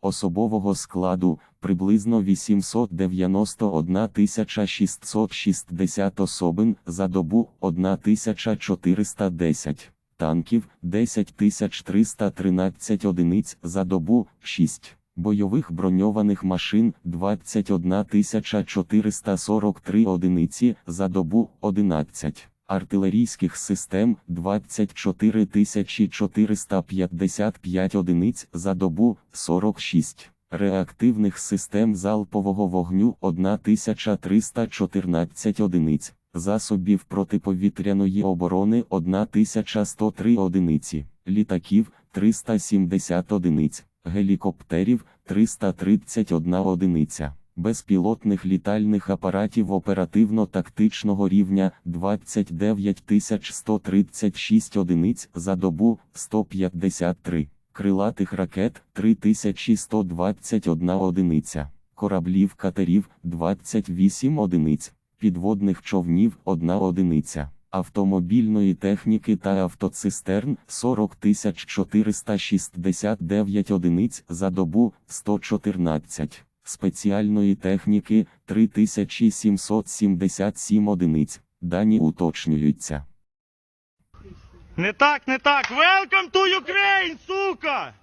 особового складу приблизно 891 660 особин за добу 1410 танків 10 313 одиниць за добу 6 бойових броньованих машин 21 443 одиниці за добу 11 артилерійських систем 24 455 одиниць за добу 46 реактивних систем залпового вогню 1314 одиниць. Засобів протиповітряної оборони 1103 одиниці. Літаків 370 одиниць. Гелікоптерів 331 одиниця, безпілотних літальних апаратів оперативно-тактичного рівня 29 136 одиниць за добу 153, крилатих ракет 3121 одиниця, кораблів катерів 28 одиниць, підводних човнів 1 одиниця. Автомобільної техніки та автоцистерн 40 469 одиниць за добу 114, спеціальної техніки 3777 одиниць. Дані уточнюються. Не так, не так. Welcome to Ukraine, сука!